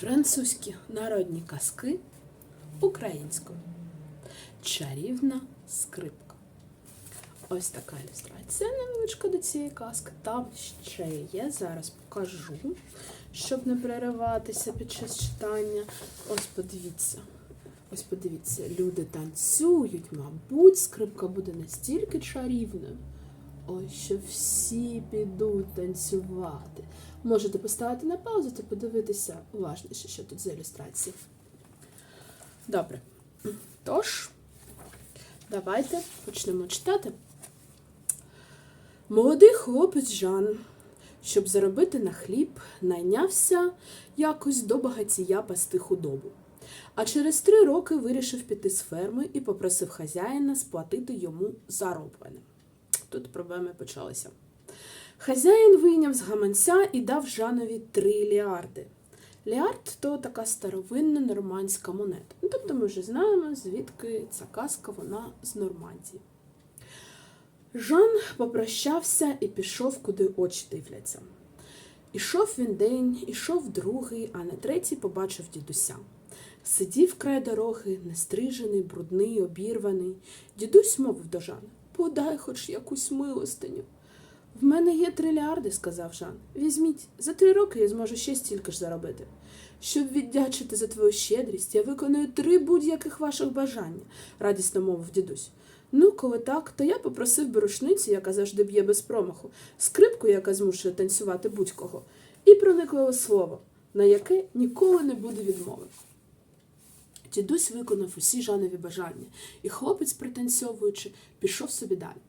Французькі народні казки українською. Чарівна скрипка. Ось така ілюстрація невеличка до цієї казки. Там ще є. Зараз покажу, щоб не перериватися під час читання. Ось подивіться. Ось подивіться, люди танцюють, мабуть, скрипка буде настільки чарівною. Ось що всі підуть танцювати. Можете поставити на паузу та подивитися уважніше, що тут за ілюстрації. Добре. Тож, давайте почнемо читати. Молодий хлопець Жан, щоб заробити на хліб, найнявся якось до багатія пасти худобу. А через три роки вирішив піти з ферми і попросив хазяїна сплатити йому зароблене. Тут проблеми почалися. Хазяїн вийняв з гаманця і дав Жанові три ліарди. Ліард то така старовинна нормандська монета. Ну, тобто ми вже знаємо, звідки ця казка вона з Нормандії. Жан попрощався і пішов, куди очі дивляться. Ішов він день, ішов другий, а на третій побачив дідуся. Сидів край дороги, нестрижений, брудний, обірваний. Дідусь мовив до Жана подай хоч якусь милостиню. В мене є триліарди, сказав Жан. Візьміть, за три роки я зможу ще стільки ж заробити. Щоб віддячити за твою щедрість, я виконую три будь-яких ваших бажання, радісно мовив дідусь. Ну, коли так, то я попросив би рушницю, яка завжди б'є без промаху, скрипку, яка змушує танцювати будь-кого, і проникливе слово, на яке ніколи не буде відмови. Дідусь виконав усі Жанові бажання, і хлопець, пританцьовуючи, пішов собі далі.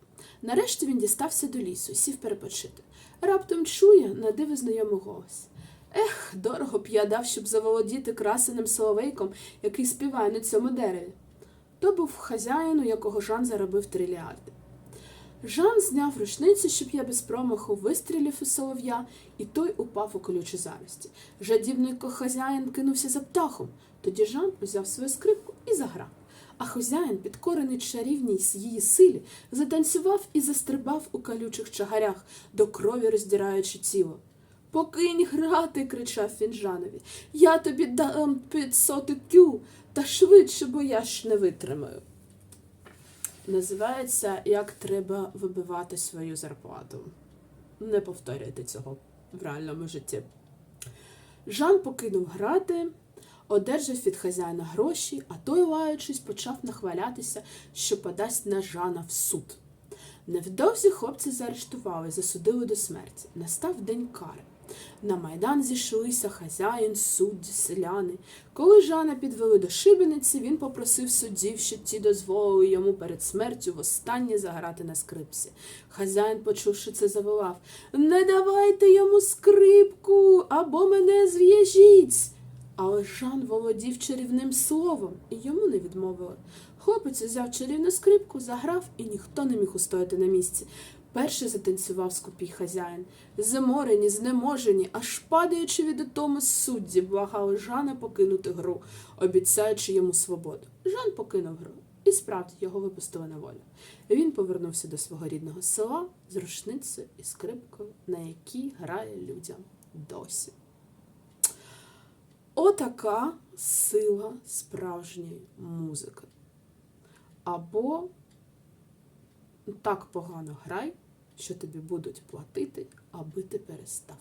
Нарешті він дістався до лісу, сів перепочити. Раптом чує на диви знайомий голос. Ех, дорого б я дав, щоб заволодіти красеним соловейком, який співає на цьому дереві. То був хазяїн, у якого Жан заробив триліарди. Жан зняв рушницю, щоб я без промаху вистрілив у солов'я, і той упав у колючі завісті. Жадібний хазяїн кинувся за птахом. Тоді Жан узяв свою скрипку і заграв. А хазяїн, підкорений чарівній її силі, затанцював і застрибав у калючих чагарях, до крові роздираючи тіло. Покинь грати, кричав він Жанові. Я тобі дам п'ятсот кю, та швидше, бо я ж не витримаю. Називається Як треба вибивати свою зарплату. Не повторюйте цього в реальному житті. Жан покинув грати, одержав від хазяїна гроші, а той, лаючись, почав нахвалятися, що подасть на Жана в суд. Невдовзі хлопці заарештували, засудили до смерті. Настав день кари. На майдан зійшлися хазяїн, судді, селяни. Коли Жана підвели до шибениці, він попросив суддів, щоб ті дозволили йому перед смертю востаннє заграти на скрипці. Хазяїн, почувши це, заволав Не давайте йому скрипку або мене зв'яжіть. Але Жан володів чарівним словом, і йому не відмовили. Хлопець взяв чарівну скрипку, заграв, і ніхто не міг устояти на місці. Перший затанцював скупій хазяїн. Заморені, знеможені, аж падаючи від утоми судді, благали Жана покинути гру, обіцяючи йому свободу. Жан покинув гру, і справді його випустили на волю. Він повернувся до свого рідного села з рушницею і скрипкою, на якій грає людям досі. Отака сила справжньої музики. Або так погано грай, що тобі будуть платити, аби ти перестав.